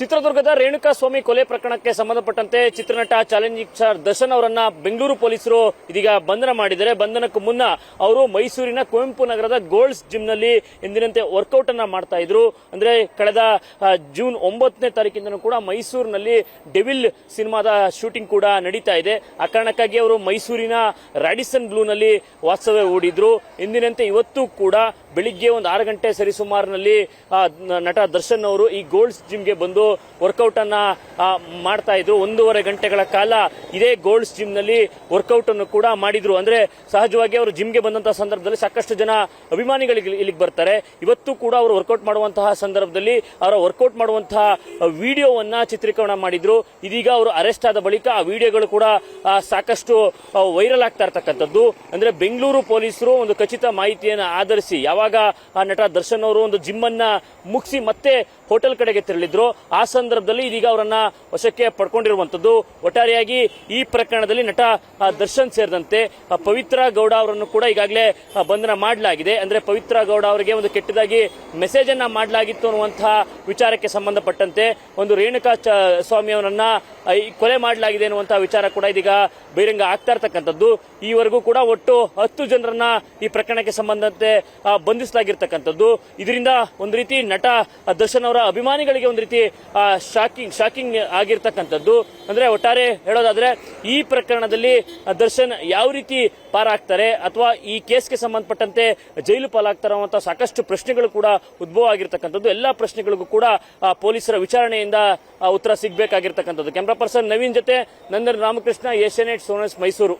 ಚಿತ್ರದುರ್ಗದ ರೇಣುಕಾ ಸ್ವಾಮಿ ಕೊಲೆ ಪ್ರಕರಣಕ್ಕೆ ಸಂಬಂಧಪಟ್ಟಂತೆ ಚಿತ್ರನಟ ಚಾಲೆಂಜಿಂಗ್ ಸ್ಟಾರ್ ದರ್ಶನ್ ಅವರನ್ನ ಬೆಂಗಳೂರು ಪೊಲೀಸರು ಇದೀಗ ಬಂಧನ ಮಾಡಿದ್ದಾರೆ. ಬಂಧನಕ್ಕೂ ಮುನ್ನ ಅವರು ಮೈಸೂರಿನ ಕುವೆಂಪು ನಗರದ ಗೋಲ್ಡ್ಸ್ ಜಿಮ್ನಲ್ಲಿ ಎಂದಿನಂತೆ ವರ್ಕೌಟ್ ಅನ್ನ ಮಾಡ್ತಾ ಇದ್ರು. ಅಂದ್ರೆ ಕಳೆದ ಜೂನ್ ಒಂಬತ್ತನೇ ತಾರೀಕಿಂದನೂ ಕೂಡ ಮೈಸೂರಿನಲ್ಲಿ ಡೆವಿಲ್ ಸಿನಿಮಾದ ಶೂಟಿಂಗ್ ಕೂಡ ನಡೀತಾ ಇದೆ. ಆ ಕಾರಣಕ್ಕಾಗಿ ಅವರು ಮೈಸೂರಿನ ರಾಡಿಸನ್ ಬ್ಲೂನಲ್ಲಿ ವಾಸ್ತವ್ಯ ಹೂಡಿದ್ರು. ಎಂದಿನಂತೆ ಇವತ್ತು ಕೂಡ ಬೆಳಿಗ್ಗೆ ಒಂದು ಆರು ಗಂಟೆ ಸರಿಸುಮಾರಿನಲ್ಲಿ ನಟ ದರ್ಶನ್ ಅವರು ಈ ಗೋಲ್ಡ್ಸ್ ಜಿಮ್ಗೆ ಬಂದು ವರ್ಕೌಟ್ ಅನ್ನ ಮಾಡ್ತಾ ಇದ್ರು. ಒಂದೂವರೆ ಗಂಟೆಗಳ ಕಾಲ ಇದೇ ಗೋಲ್ಡ್ಸ್ ಜಿಮ್ನಲ್ಲಿ ವರ್ಕೌಟ್ ಅನ್ನು ಕೂಡ ಮಾಡಿದ್ರು. ಅಂದ್ರೆ ಸಹಜವಾಗಿ ಅವರು ಜಿಮ್ಗೆ ಬಂದಂತಹ ಸಂದರ್ಭದಲ್ಲಿ ಸಾಕಷ್ಟು ಜನ ಅಭಿಮಾನಿಗಳಿಗೆ ಇಲ್ಲಿಗೆ ಬರ್ತಾರೆ. ಇವತ್ತು ಕೂಡ ಅವರು ವರ್ಕೌಟ್ ಮಾಡುವಂತಹ ಸಂದರ್ಭದಲ್ಲಿ ಅವರ ವರ್ಕೌಟ್ ಮಾಡುವಂತಹ ವಿಡಿಯೋವನ್ನ ಚಿತ್ರೀಕರಣ ಮಾಡಿದ್ರು. ಇದೀಗ ಅವರು ಅರೆಸ್ಟ್ ಆದ ಬಳಿಕ ಆ ವಿಡಿಯೋಗಳು ಕೂಡ ಸಾಕಷ್ಟು ವೈರಲ್ ಆಗ್ತಾ ಇರ್ತಕ್ಕಂಥದ್ದು. ಅಂದ್ರೆ ಬೆಂಗಳೂರು ಪೊಲೀಸರು ಒಂದು ಖಚಿತ ಮಾಹಿತಿಯನ್ನು ಆಧರಿಸಿ, ಯಾವಾಗ ಆ ನಟ ದರ್ಶನ್ ಅವರು ಒಂದು ಜಿಮ್ ಅನ್ನ ಮುಗಿಸಿ ಮತ್ತೆ ಹೋಟೆಲ್ ಕಡೆಗೆ ತೆರಳಿದ್ರು. ಸಂದರ್ಭದಲ್ಲಿ ಇದೀಗ ಅವರನ್ನ ವಶಕ್ಕೆ ಪಡ್ಕೊಂಡಿರುವಂತದ್ದು ಒಟ್ಟಾರೆಯಾಗಿ ಈ ಪ್ರಕರಣದಲ್ಲಿ ನಟ ದರ್ಶನ್ ಸೇರಿದಂತೆ ಆ, ಪವಿತ್ರ ಗೌಡ ಅವರನ್ನು ಕೂಡ ಈಗಾಗಲೇ ಬಂಧನ ಮಾಡಲಾಗಿದೆ. ಅಂದ್ರೆ ಪವಿತ್ರ ಗೌಡ ಅವರಿಗೆ ಒಂದು ಕೆಟ್ಟದಾಗಿ ಮೆಸೇಜ್ ಅನ್ನ ಮಾಡಲಾಗಿತ್ತು ಅನ್ನುವಂತಹ ವಿಚಾರಕ್ಕೆ ಸಂಬಂಧಪಟ್ಟಂತೆ ಒಂದು ರೇಣುಕಾ ಸ್ವಾಮಿ ಅವರನ್ನ ಕೊಲೆ ಮಾಡಲಾಗಿದೆ ಅನ್ನುವಂತಹ ವಿಚಾರ ಕೂಡ ಇದೀಗ ಬಹಿರಂಗ ಆಗ್ತಾ ಇರ್ತಕ್ಕಂಥದ್ದು. ಈವರೆಗೂ ಕೂಡ ಒಟ್ಟು ಹತ್ತು ಜನರನ್ನ ಈ ಪ್ರಕರಣಕ್ಕೆ ಸಂಬಂಧಂತೆ ಆ, ಬಂಧಿಸಲಾಗಿರ್ತಕ್ಕಂಥದ್ದು. ಇದರಿಂದ ಒಂದು ರೀತಿ ನಟ ದರ್ಶನ್ ಅವರ ಅಭಿಮಾನಿಗಳಿಗೆ ಒಂದು ರೀತಿ ಶಾಕಿಂಗ್ ಶಾಕಿಂಗ್ ಆಗಿರ್ತಕ್ಕಂಥದ್ದು. ಅಂದ್ರೆ ಒಟ್ಟಾರೆ ಹೇಳೋದಾದ್ರೆ, ಈ ಪ್ರಕರಣದಲ್ಲಿ ದರ್ಶನ್ ಯಾವ ರೀತಿ ಪಾರಾಗ್ತಾರೆ ಅಥವಾ ಈ ಕೇಸ್ಗೆ ಸಂಬಂಧಪಟ್ಟಂತೆ ಜೈಲು ಪಾಲಾಗ್ತಾರೆ ಅನ್ನುವಂಥ ಸಾಕಷ್ಟು ಪ್ರಶ್ನೆಗಳು ಕೂಡ ಉದ್ಭವ ಆಗಿರ್ತಕ್ಕಂಥದ್ದು. ಎಲ್ಲ ಪ್ರಶ್ನೆಗಳಿಗೂ ಕೂಡ ಪೊಲೀಸರ ವಿಚಾರಣೆಯಿಂದ ಉತ್ತರ ಸಿಗಬೇಕಾಗಿರ್ತಕ್ಕಂಥದ್ದು. ಕ್ಯಾಮ್ರಾ ಪರ್ಸನ್ ನವೀನ್ ಜೊತೆ ನಂದನ್ ರಾಮಕೃಷ್ಣ ಏಷ್ಯಾನೆಟ್ ಸೋನಸ್ ಮೈಸೂರು.